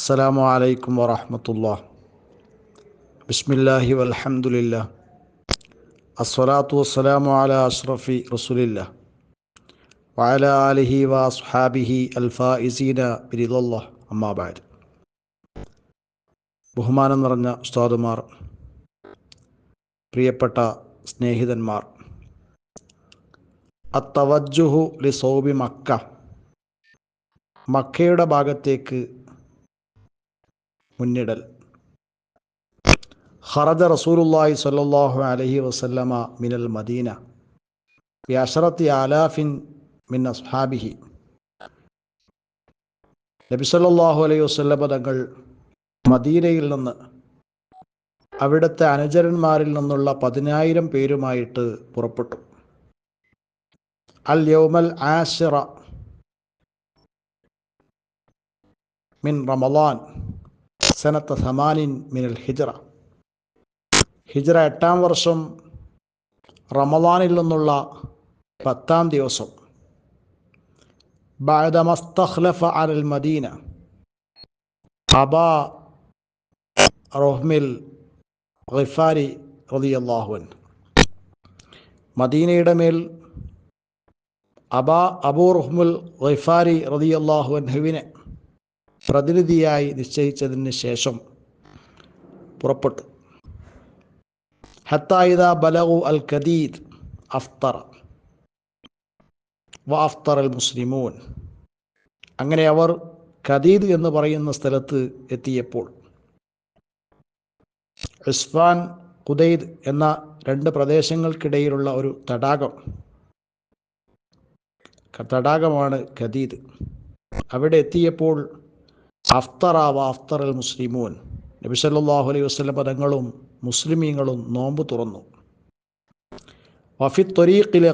السلام عليكم ورحمة الله بسم الله والحمد لله الصلاة والسلام على أشرف رسول الله وعلى آله وأصحابه الفائزين برضا الله أما بعد ബഹുമാനം നിറഞ്ഞ ഉസ്താദുമാർ പ്രിയപ്പെട്ട സ്നേഹിതന്മാർ അത്തവജുഹു ലി സൗബി മക്ക മക്കയുടെ ഭാഗത്തേക്ക് മുന്നിടൽ. ഹറദ റസൂലുള്ളാഹി സ്വല്ലല്ലാഹു അലൈഹി വസല്ലമ മിനൽ മദീന. ബി അശറത്തി ആലാഫിൻ മിൻ അസ്ഹാബിഹി. നബി സ്വല്ലല്ലാഹു അലൈഹി വസല്ലമ തങ്ങൾ മദീനയിൽ നിന്ന് അവിടുത്തെ അനുചരന്മാരിൽ നിന്നുള്ള പതിനായിരം പേരുമായിട്ട് പുറപ്പെട്ടു. അൽ യൗമൽ ആഷിറ മിൻ റമളാൻ സനത്ത സമാനിൻ മിനൽ ഹിജറ. ഹിജറ എട്ടാം വർഷം റമദാനിൽ നിന്നുള്ള പത്താം ദിവസം. ബാദമസ്തഖ്ലഫ അൽ മദീന. അബ റൊഹ്മിൽ ഖിഫാരി റതിയല്ലാഹുൻ മദീനയുടെ മേൽ അബ അബൂ റഹ്മുൽ ഖിഫാരി ഹുവിനെ പ്രതിനിധിയായി നിശ്ചയിച്ചതിന് ശേഷം പുറപ്പെട്ടു. ഹത്തായിദ ബലഹു അൽ ഖദീദ് അഫ്തറ. വ അഫ്തർ അൽ മുസ്ലിമൂൻ. അങ്ങനെ അവർ ഖദീദ് എന്ന് പറയുന്ന സ്ഥലത്ത് എത്തിയപ്പോൾ ഇസ്ഫാൻ കുദൈദ് എന്ന രണ്ട് പ്രദേശങ്ങൾക്കിടയിലുള്ള ഒരു തടാകം തടാകമാണ് ഖദീദ്. അവിടെ എത്തിയപ്പോൾ അഫ്തറാവ അഫ്തർ അൽ മുസ്ലിമൂൻ. നബി സല്ലാഹു അലൈഹി വസല്ലം പദങ്ങളും മുസ്ലിമീങ്ങളും നോമ്പ് തുറന്നു. വഫി ത്വരീഖിൽ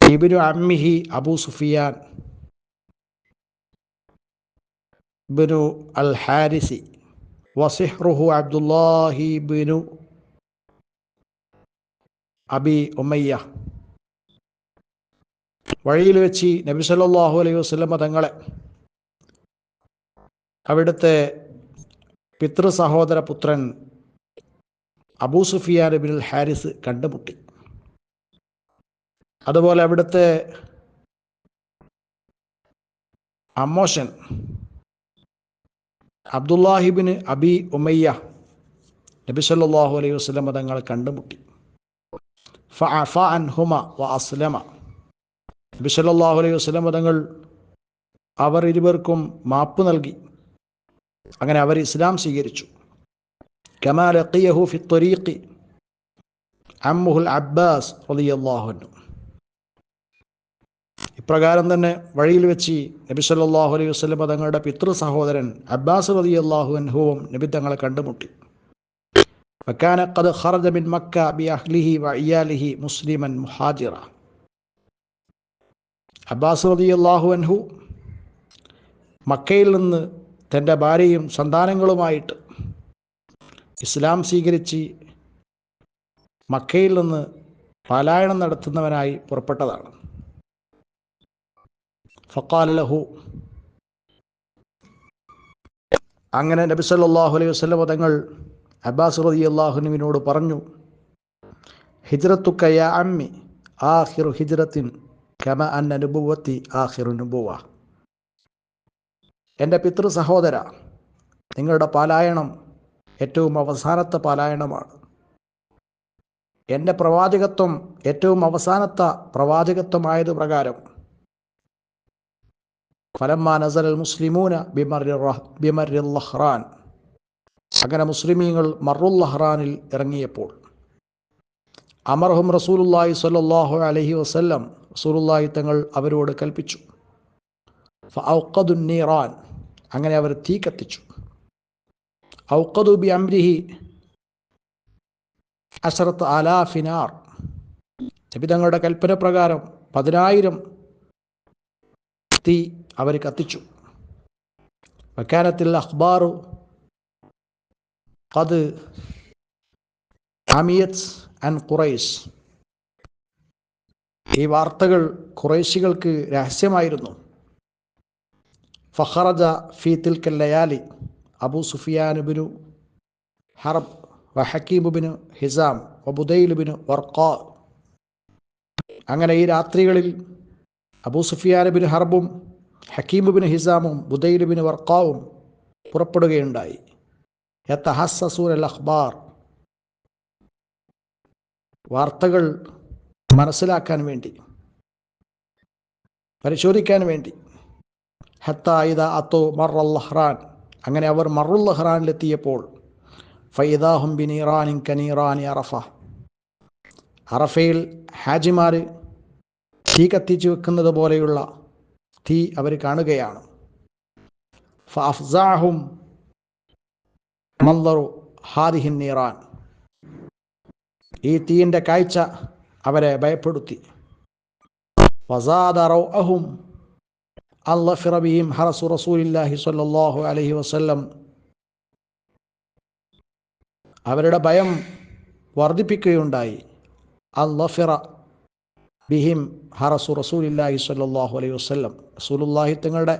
ഇബിനു അമ്മിഹി അബു സുഫിയാൻ ബിനു അൽ ഹാരിസി വസിഹ്റുഹു അബ്ദുല്ലാഹി ബിനു അബി ഉമയ്യ. വഴിയിൽ വെച്ച് നബി സല്ലല്ലാഹു അലൈഹി വസല്ലമ തങ്ങളെ അവിടുത്തെ പിതൃ സഹോദര പുത്രൻ അബൂ സുഫിയാൻ ബിൻ ഹാരിസ് കണ്ടുമുട്ടി. അതുപോലെ അവിടുത്തെ അമ്മോഷൻ അബ്ദുല്ലാഹിബിന് അബി ഉമയ്യ നബി സല്ലല്ലാഹു അലൈഹി വസല്ലം തങ്ങളെ കണ്ടുമുട്ടി. ഫഅഫ അൻഹുമ വ നബി സല്ലല്ലാഹു അലൈഹി വസല്ലം തങ്ങൾ അവർ ഇരുവർക്കും മാപ്പ് നൽകി. അങ്ങനെ അവർ ഇസ്ലാം സ്വീകരിച്ചു. കമാൽ അക്കിയഹു ഫി ത്വരീഖി അമ്മുഹുൽ അബ്ബാസ് റളിയല്ലാഹുന്നു ഇപ്രകാരം തന്നെ വഴിയിൽ വെച്ച് നബി സല്ലാഹു അലൈഹി വസ്ലം തങ്ങളുടെ പിതൃ സഹോദരൻ അബ്ബാസ് റതി അള്ളാഹു അൻഹുവും നബി തങ്ങളെ കണ്ടുമുട്ടി. വക്കാന ഖദ് ഖറജ മിൻ മക്ക ബി അഹ്ലിഹി വ ഇയാലിഹി മുസ്ലിമൻ മുഹാജിറ. അബ്ബാസ് റതി അള്ളാഹു അൻഹു മക്കയിൽ നിന്ന് തന്റെ ഭാര്യയും സന്താനങ്ങളുമായിട്ട് ഇസ്ലാം സ്വീകരിച്ച് മക്കയിൽ നിന്ന് പലായനം നടത്തുന്നവനായി പുറപ്പെട്ടതാണ്. ഫക്കാൽ ലഹു. അങ്ങനെ നബി സല്ലാഹു അലൈഹി വസല്ലം തങ്ങൾ അബ്ബാസ് റതി അള്ളാഹുനുവിനോട് പറഞ്ഞു ഹിജ്റത്തുക്കയ അമ്മി ആഹിറു ഹിജ്റത്തിൻ കമ അൻ അനുഭവത്തി ആഹിറു നുബുവ എന്റെ പിതൃ സഹോദര നിങ്ങളുടെ പാലായണം ഏറ്റവും അവസാനത്തെ പാലായണമാണ്. എന്റെ പ്രവാചകത്വം ഏറ്റവും അവസാനത്തെ പ്രവാചകത്വമായത് പ്രകാരം ഫലമ്മ നസൽ മുസ്ലിമൂന ബിമറിൽ ലഹ്റാൻ അങ്ങനെ മുസ്ലിമീങ്ങൾ മറുല്ലഹ്റാനിൽ ഇറങ്ങിയപ്പോൾ അമർഹും റസൂലുല്ലാഹി സ്വല്ലാഹു അലഹി വസ്ല്ലം റസൂലുല്ലാഹി തങ്ങൾ അവരോട് കൽപ്പിച്ചു ഔക്കദുന്നീറാൻ അങ്ങനെ അവർ തീ കത്തിച്ചു. ഔക്കദുബി അംരിഹി അഷറത്ത് അലാഫിനാർ നബി തങ്ങളുടെ കൽപ്പന പ്രകാരം പതിനായിരം തീ അവർ കത്തിച്ചു. വക്കാനത്തിൽ അഖ്ബാറു അത് അമിയത്ത് ആൻഡ് ഖുറൈസ്. ഈ വാർത്തകൾ ഖുറൈശികൾക്ക് രഹസ്യമായിരുന്നു. ഫഖറജ ഫി തിൽക്കൽ ലയാലി അബു സുഫിയാനുബിനു ഹറബ് വ ഹക്കീമുബിനു ഹിസാം വബുദൈലുബിനു വർക്കാ അങ്ങനെ ഈ രാത്രികളിൽ അബൂ സുഫിയാനുബിന് ഹർബും ഹക്കീമുബിന് ഹിസാമും ബുദൈലുബിന് വർക്കാവും പുറപ്പെടുകയുണ്ടായി. യത്തഹസസൂർ അൽ അഖ്ബാർ. വാർത്തകൾ മനസ്സിലാക്കാൻ വേണ്ടി പരിശോധിക്കാൻ വേണ്ടി. ഹത്തായിദ അത്തോ മറുള്ളഹ്റാൻ അങ്ങനെ അവർ മറുൽ ലഹ്റാനിലെത്തിയപ്പോൾ ഫൈദാഹും ബിൻ ഇറാനിൻ കനീറാനി അറഫ. അറഫയിൽ ഹാജിമാർ തീ കത്തിച്ചു വെക്കുന്നത് പോലെയുള്ള തീ അവർ കാണുകയാണ്. ഫഅഫ്സാഹും മന്ദറു ഹാദിഹിൻ നീറാൻ. ഈ തീയിന്റെ കാഴ്ച അവരെ ഭയപ്പെടുത്തി. വസാദ റൗഅഹും അള്ളഫിറ ബിഹിം ഹറസു റസൂലില്ലാഹി സ്വല്ലല്ലാഹു അലൈഹി വസല്ലം. അവരുടെ ഭയം വർദ്ധിപ്പിക്കുകയുണ്ടായി അള്ളഫിറ ബിഹിം ഹറസു റസൂലില്ലാഹി സ്വല്ലല്ലാഹു അലൈഹി വസല്ലം. റസൂലുല്ലാഹി തങ്ങളുടെ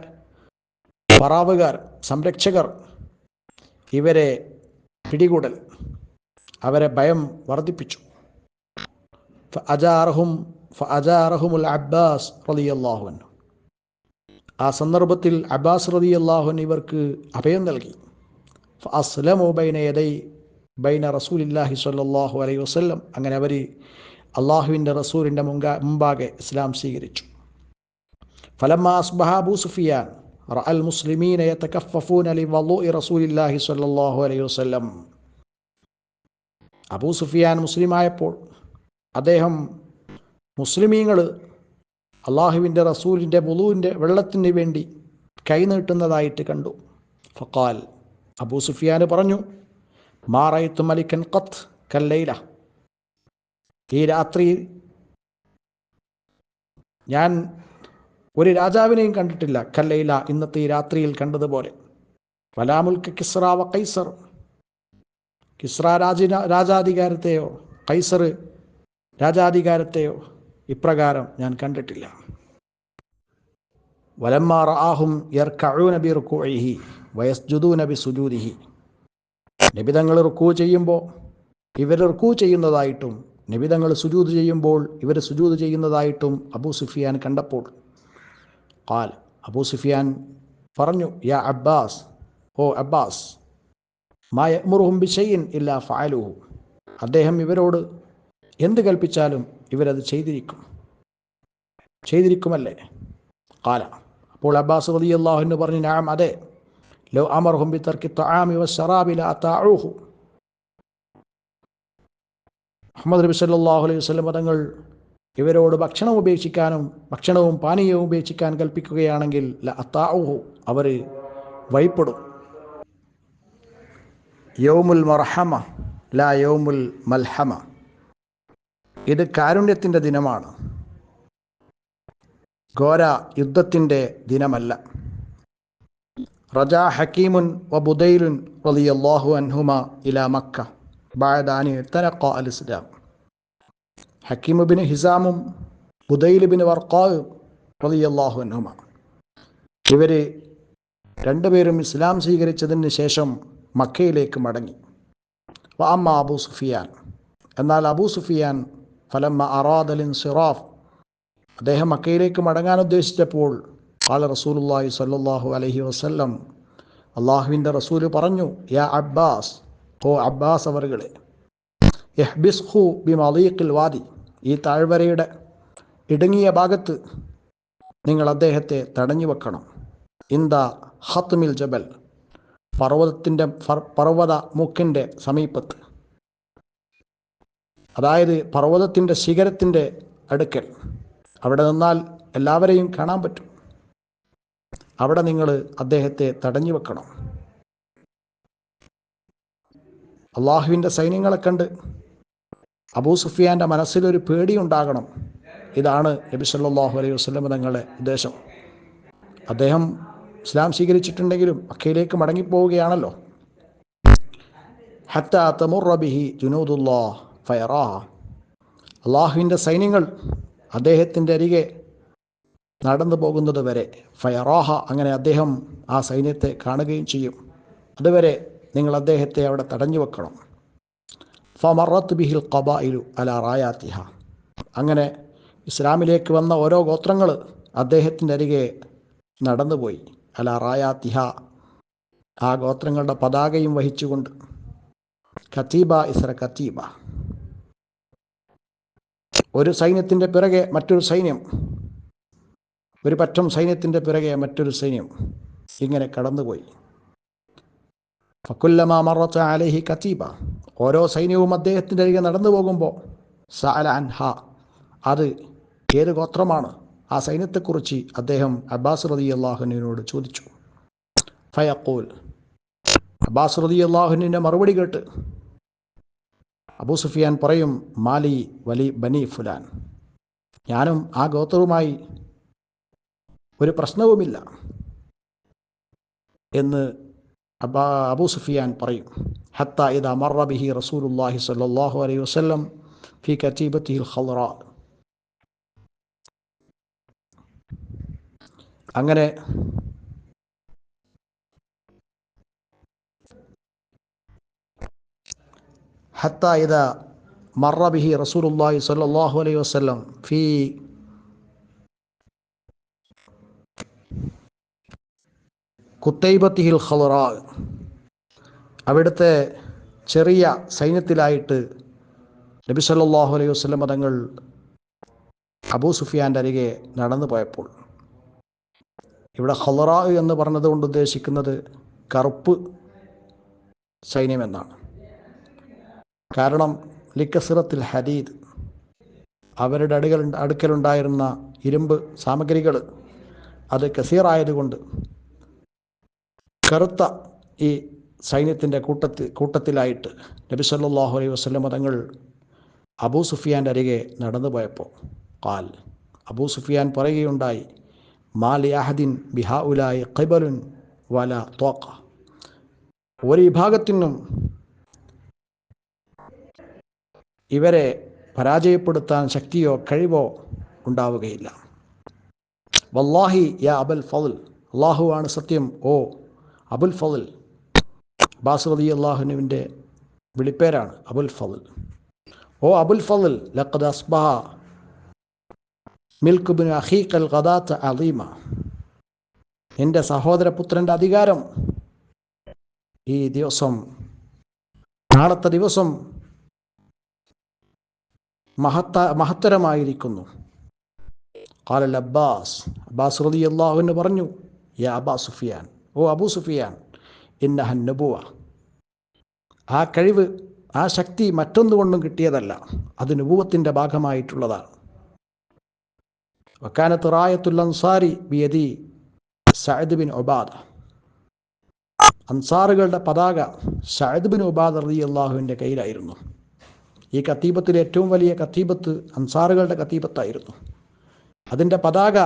പറാവുകാർ സംരക്ഷകർ ഇവരെ പിടികൂടൽ അവരെ ഭയം വർദ്ധിപ്പിച്ചു അജാറഹും അജാറഹുമുൽ അബ്ബാസ് റളിയല്ലാഹു അൻഹു. ആ സന്ദർഭത്തിൽ അബ്ബാസ് റതി അള്ളാഹുൻ ഇവർക്ക് അഭയം നൽകി. അസ്ലമോബൈനയതൈ ബൈന റസൂലില്ലാഹി സ്വല്ലാഹു അലൈ വസ്ല്ലം. അങ്ങനെ അവർ അള്ളാഹുവിന്റെ റസൂലിന്റെ മുൻകാ മുമ്പാകെ ഇസ്ലാം സ്വീകരിച്ചു. ഫലമ്മ അസ്ബഹ അബൂ സുഫിയാൻ റഅൽ മുസ്ലിമീന യതകഫഫൂന ലി വളുഇ റസൂലില്ലാഹി സ്വല്ലല്ലാഹു അലൈഹി വസല്ലം. അബൂ സുഫിയാൻ മുസ്ലിമായപ്പോൾ അദ്ദേഹം മുസ്ലിമീങ്ങൾ അള്ളാഹുവിന്റെ റസൂലിന്റെ മുളുവിന്റെ വെള്ളത്തിന് വേണ്ടി കൈനീട്ടുന്നതായിട്ട് കണ്ടു. ഫക്കാൽ അബൂ സുഫിയാൻ പറഞ്ഞു മാറയത്ത് മലിക്കൻ കത്ത് കല്ലയില ഈ രാത്രി ഞാൻ ഒരു രാജാവിനെയും കണ്ടിട്ടില്ല കല്ലയില ഇന്നത്തെ ഈ രാത്രിയിൽ കണ്ടതുപോലെ. വലാമുൽക്ക് കിസ്ര വ കൈസർ. കിസ്ര രാജ രാജാധികാരത്തെയോ കൈസർ രാജാധികാരത്തെയോ ഇപ്രകാരം ഞാൻ കണ്ടിട്ടില്ല. വലമ്മാർ ആഹും യർക്കഴൂ നബി റുക്കൂഹി വയസ്ജുദൂ നബി സുജൂദിഹി നിബിതങ്ങൾ റുക്കൂ ചെയ്യുമ്പോൾ ഇവർ റുക്കൂ ചെയ്യുന്നതായിട്ടും നിബിതങ്ങൾ സുജൂത് ചെയ്യുമ്പോൾ ഇവർ സുജൂത് ചെയ്യുന്നതായിട്ടും അബൂ സുഫിയാൻ കണ്ടപ്പോൾ കാൽ അബൂ സുഫിയാൻ പറഞ്ഞു യാ അബ്ബാസ് ഓ അബ്ബാസ് മായ മുറുഹും ബിഷയിൻ ഇല്ല ഫാലുഹു അദ്ദേഹം ഇവരോട് എന്ത് കൽപ്പിച്ചാലും ഇവരത് ചെയ്തിരിക്കും. ചെയ്തിരിക്കുമല്ലേ? കാല അപ്പോൾ അബ്ബാസ് അള്ളാഹു എന്ന് പറഞ്ഞു ഞാൻ അതെ. ലോ അമർഹും ബി തർക്കി ത്വാമി വശറാബില അത്താഹു മുഹമ്മദ് നബി സല്ലല്ലാഹു അലൈഹി വസല്ലം തങ്ങൾ ഇവരോട് ഭക്ഷണം ഉപേക്ഷിക്കാനും ഭക്ഷണവും പാനീയവും ഉപേക്ഷിക്കാൻ കൽപ്പിക്കുകയാണെങ്കിൽ ല അത്താഹു അവർ വഴിപ്പെടും. യൗമുൽ മർഹമ ല യൗമുൽ മൽഹമ. ഇത് കാരുണ്യത്തിന്റെ ദിനമാണ്. ഘോര യുദ്ധത്തിന്റെ ദിനമല്ല. റജാ ഹക്കീമുൻ വ ബുദൈലുൻ റളിയല്ലാഹു അൻഹുമ ഇല മക്ക. ബാദാനി തനക്ക അൽ ഇസ്ലാം. ഹക്കീമുബിന് ഹിസാമും ബുദൈലുബിന് വർക്കാവ് റളിയല്ലാഹു അൻഹുമ. ഇവർ രണ്ടുപേരും ഇസ്ലാം സ്വീകരിച്ചതിന് ശേഷം മക്കയിലേക്ക് മടങ്ങി. വ അമ്മ അബൂ സുഫിയാൻ. എന്നാൽ അബൂ സുഫിയാൻ ഫലമ്മ അറാദലിൻ സിറാഫ് അദ്ദേഹം മക്കയിലേക്ക് മടങ്ങാൻ ഉദ്ദേശിച്ചപ്പോൾ ആൾ റസൂലുല്ലാഹി സല്ലാഹു അലഹി വസ്ല്ലം അള്ളാഹുവിന്റെ റസൂൽ പറഞ്ഞു യാ അബ്ബാസ് ഓ അബ്ബാസ് അവറുകളെ യഹ്ബിസ്ഹു ബി മലീഖിൽ വാദി. ഈ താഴ്വരയുടെ ഇടുങ്ങിയ ഭാഗത്ത് നിങ്ങൾ അദ്ദേഹത്തെ തടഞ്ഞു വെക്കണം. ഇന്ത ഹത്മിൽ ജബൽ പർവതത്തിന്റെ പർവത മൂക്കിന്റെ സമീപത്ത്. അതായത് പർവതത്തിന്റെ ശിഖരത്തിന്റെ അടുക്കൽ. അവിടെ നിന്നാൽ എല്ലാവരെയും കാണാൻ പറ്റും. അവിടെ നിങ്ങൾ അദ്ദേഹത്തെ തടഞ്ഞു വെക്കണം. അള്ളാഹുവിന്റെ സൈന്യങ്ങളെ കണ്ട് അബൂ സുഫിയാന്റെ മനസ്സിലൊരു പേടിയുണ്ടാകണം ഇതാണ് നബി സല്ലാഹു അലൈഹി വസ്ലം തങ്ങളുടെ ഉദ്ദേശം. അദ്ദേഹം ഇസ്ലാം സ്വീകരിച്ചിട്ടുണ്ടെങ്കിലും മക്കയിലേക്ക് മടങ്ങിപ്പോവുകയാണല്ലോ. ഹത്ത തമുറബിഹി ജുനൂദുല്ലാ ഫയറാ അള്ളാഹുവിന്റെ സൈന്യങ്ങൾ അദ്ദേഹത്തിന്റെ അരികെ നടന്നു പോകുന്നത് വരെ ഫയറാഹ അങ്ങനെ അദ്ദേഹം ആ സൈന്യത്തെ കാണുകയും ചെയ്യും. അതുവരെ നിങ്ങൾ അദ്ദേഹത്തെ അവിടെ തടഞ്ഞു വെക്കണം. ഫമറത്ത് ബിഹിൽ ഖബായിലു അല റായാത്തിഹ. അങ്ങനെ ഇസ്ലാമിലേക്ക് വന്ന ഓരോ ഗോത്രങ്ങൾ അദ്ദേഹത്തിന്റെ അരികെ നടന്നുപോയി. അല റായാത്തിഹ ആ ഗോത്രങ്ങളുടെ പതാകയും വഹിച്ചുകൊണ്ട് കത്തീബ ഇസ്ര ഖത്തീബ ഒരു സൈന്യത്തിന്റെ പിറകെ മറ്റൊരു സൈന്യം. ഒരു പറ്റം സൈന്യത്തിന്റെ പിറകെ മറ്റൊരു സൈന്യം. ഇങ്ങനെ കടന്നുപോയി. ഫക്കുല്ലമ മറച്ച അലഹി കത്തീബ. ഓരോ സൈന്യവും അദ്ദേഹത്തിന്റെ അരികെ നടന്നു പോകുമ്പോൾ സഅല അൻഹ. അത് ഏത് ഗോത്രമാണ്? ആ സൈന്യത്തെക്കുറിച്ച് അദ്ദേഹം അബ്ബാസ് റതി അള്ളാഹുനോട് ചോദിച്ചു. ഫയക്കൂൽ അബ്ബാസ് റതി അള്ളാഹുനിന്റെ മറുപടി കേട്ട് അബൂ സുഫിയാൻ പറയും മാലി വലി ബനി ഫുലാൻ. ഞാനും ആ ഗോത്രവുമായി ഒരു പ്രശ്നവുമില്ല എന്ന് അബാ അബൂ സുഫിയാൻ പറയും. ഹത്ത ഇത് അമർബിഹി ബിഹി റസൂലുല്ലാഹി സ്വല്ലല്ലാഹു അലൈഹി വസല്ലം ഫി കതീബത്തിഹിൽ ഖൽറ അങ്ങനെ حتى إذا مر به رسول الله صلى الله عليه وسلم في കുത്തൈബത്തിൽ ഖലറാ അവിടുത്തെ ചെറിയ സൈന്യത്തിലായിട്ട് നബി സല്ലാഹു അലൈഹി വസ്ലം മതങ്ങൾ അബൂ സുഫിയാന്റെ അരികെ നടന്നു പോയപ്പോൾ. ഇവിടെ ഹലറാ എന്ന് പറഞ്ഞതുകൊണ്ട് ഉദ്ദേശിക്കുന്നത് കറുപ്പ് സൈന്യം എന്നാണ്. കാരണം ലിക്കസിറത്തിൽ ഹരീദ് അവരുടെ അടുക്കൽ അടുക്കലുണ്ടായിരുന്ന ഇരുമ്പ് സാമഗ്രികൾ അത് കസീറായതുകൊണ്ട് കറുത്ത ഈ സൈന്യത്തിന്റെ കൂട്ടത്തിൽ കൂട്ടത്തിലായിട്ട് നബി സല്ലാഹു അലൈഹി വസ്ലം മതങ്ങൾ അബൂ സുഫിയാന്റെ അരികെ നടന്നു പോയപ്പോൾ കാൽ അബൂ സുഫിയാൻ പറയുകയുണ്ടായി മാലിയാഹദിൻ ബിഹാ ഉലായി ഖൈബലുൻ വല തോക്ക ഒരു വിഭാഗത്തിനും ഇവരെ പരാജയപ്പെടുത്താൻ ശക്തിയോ കഴിവോ ഉണ്ടാവുകയില്ല. വല്ലാഹി യാ അബുൽ ഫതുൽ അള്ളാഹുവാണ് സത്യം. ഓ അബുൽ ഫതുൽ അബ്ബാസ് റലി അള്ളാഹുനുവിന്റെ വിളിപ്പേരാണ് അബുൽ ഫതുൽ ഓ അബുൽ ഫതുൽ ലഖദ് അസ്ബഹ. മിൽക്കുബിൻ അഹീഖൽ ഖദാത്ത് അലീമ എന്റെ സഹോദരപുത്രന്റെ അധികാരം ഈ ദിവസം നാളത്തെ ദിവസം മഹത്ത മഹത്തരമായിരിക്കുന്നു. കാലൽ അബ്ബാസ് അബ്ബാസ് റതി അള്ളാഹുവിന് പറഞ്ഞു യാ അബാ സുഫിയാൻ ഓ അബൂ സുഫിയാൻ ഇന്നഹൻ നബുവ. ആ കഴിവ് ആ ശക്തി മറ്റൊന്നുകൊണ്ടും കിട്ടിയതല്ല അത് നുപൂവത്തിന്റെ ഭാഗമായിട്ടുള്ളതാണ്. വക്കാനത്ത് റായത്തുൽ അൻസാരി ബിയതി സഅദ് ബിൻ ഒബാദ അൻസാറുകളുടെ പതാക സഅദ് ബിൻ ഒബാദ് റതി അള്ളാഹുവിന്റെ കയ്യിലായിരുന്നു. ഈ കത്തീബത്തിൽ ഏറ്റവും വലിയ കത്തീബത്ത് അൻസാറുകളുടെ കത്തീബത്തായിരുന്നു. അതിന്റെ പതാക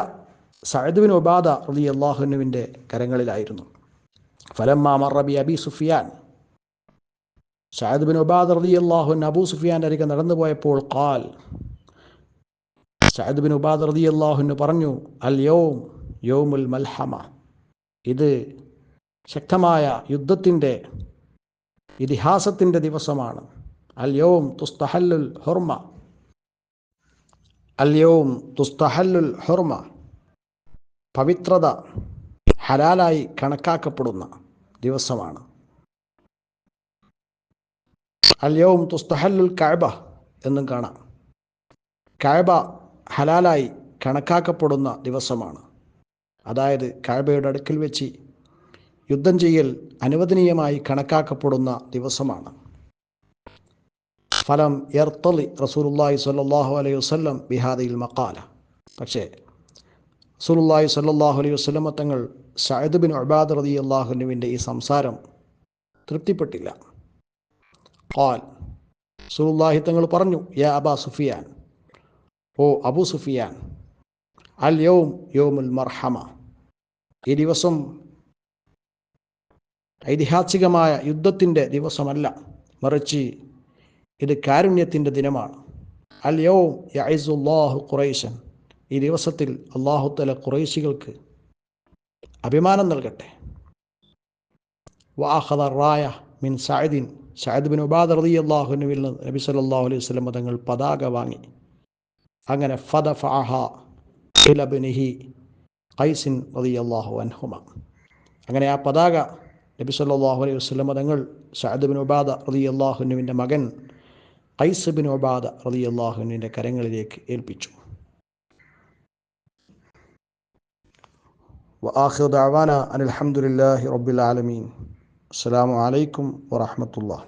സഅദ് ഉബാദ റതി അള്ളാഹുനുവിന്റെ കരങ്ങളിലായിരുന്നു. ഫലമ്മ മറബി Abi Sufyan. Saad bin Ubada റതി അള്ളാഹുൻ അബൂ സുഫിയാന്റെ അരികെ നടന്നു പോയപ്പോൾ കാൽ സഅദ് ബിൻ ഉബാദ് റതി അള്ളാഹുന് പറഞ്ഞു അൽ യോം യോമുൽ മൽഹമ. ഇത് ശക്തമായ യുദ്ധത്തിന്റെ ഇതിഹാസത്തിന്റെ ദിവസമാണ്. അൽയോം تستحل ഹുർമ اليوم تستحل ഹുർമ പവിത്രത ഹലാലായി കണക്കാക്കപ്പെടുന്ന ദിവസമാണ്. അല്യവും തുസ്തഹല്ലുൽ കഅബ എന്നും കാണാം. കഅബ ഹലാലായി കണക്കാക്കപ്പെടുന്ന ദിവസമാണ്. അതായത് കഅബയുടെ അടുക്കൽ വെച്ച് യുദ്ധം ചെയ്യൽ അനുവദനീയമായി കണക്കാക്കപ്പെടുന്ന ദിവസമാണ്. ഫലം എർത്തലി റസൂലുല്ലാഹി സ്വല്ലല്ലാഹു അലൈഹി വസല്ലം ബിഹാദിൽ മക്കാല പക്ഷേ റസൂലുല്ലാഹി സ്വല്ലല്ലാഹു അലൈഹി വസല്ലം തങ്ങൾ സഅദ് ബിൻ ഉബാദ റതി അള്ളാഹുനുവിന്റെ ഈ സംസാരം തൃപ്തിപ്പെട്ടില്ല. ഖാൽ റസൂലുല്ലാഹി തങ്ങൾ പറഞ്ഞു യാ അബാ സുഫിയാൻ ഓ അബു സുഫിയാൻ അൽ യൗം യോമുൽ മർഹമ. ഈ ദിവസം ഐതിഹാസികമായ യുദ്ധത്തിന്റെ ദിവസമല്ല മറിച്ച് ഇത് കാരുണ്യത്തിന്റെ ദിനമാണ്. അൽ യൗം യൈസുല്ലാഹു ഖുറൈശൻ. ഈ ദിവസത്തിൽ അള്ളാഹുത്തല ഖുറൈശികൾക്ക് അഭിമാനം നൽകട്ടെ. വാഹദ റായ മിൻ സായദിൻ സായദ് ബിൻ ഉബാദ് റതി അള്ളാഹുനുവിൽ നിന്ന് നബി സല്ലല്ലാഹു അലൈഹി വസല്ലം തങ്ങൾ പതാക വാങ്ങി. അങ്ങനെ ഫദ ഫാഹ ഇലബിനിഹി ഖൈസിൻ റതി അള്ളാഹു അൻഹുമ. അങ്ങനെ ആ പതാക നബി സല്ലാഹു അലൈഹി വസ്ലം തങ്ങൾ സഅദ് ബിൻ ഉബാദ റതി അള്ളാഹുനുവിന്റെ മകൻ ഖൈസ് ബിൻ ഉബാദ റതി അള്ളാഹുനുവിൻ്റെ കരങ്ങളിലേക്ക് ഏൽപ്പിച്ചു وآخر دعوانا أن الحمد لله رب العالمين السلام عليكم ورحمة الله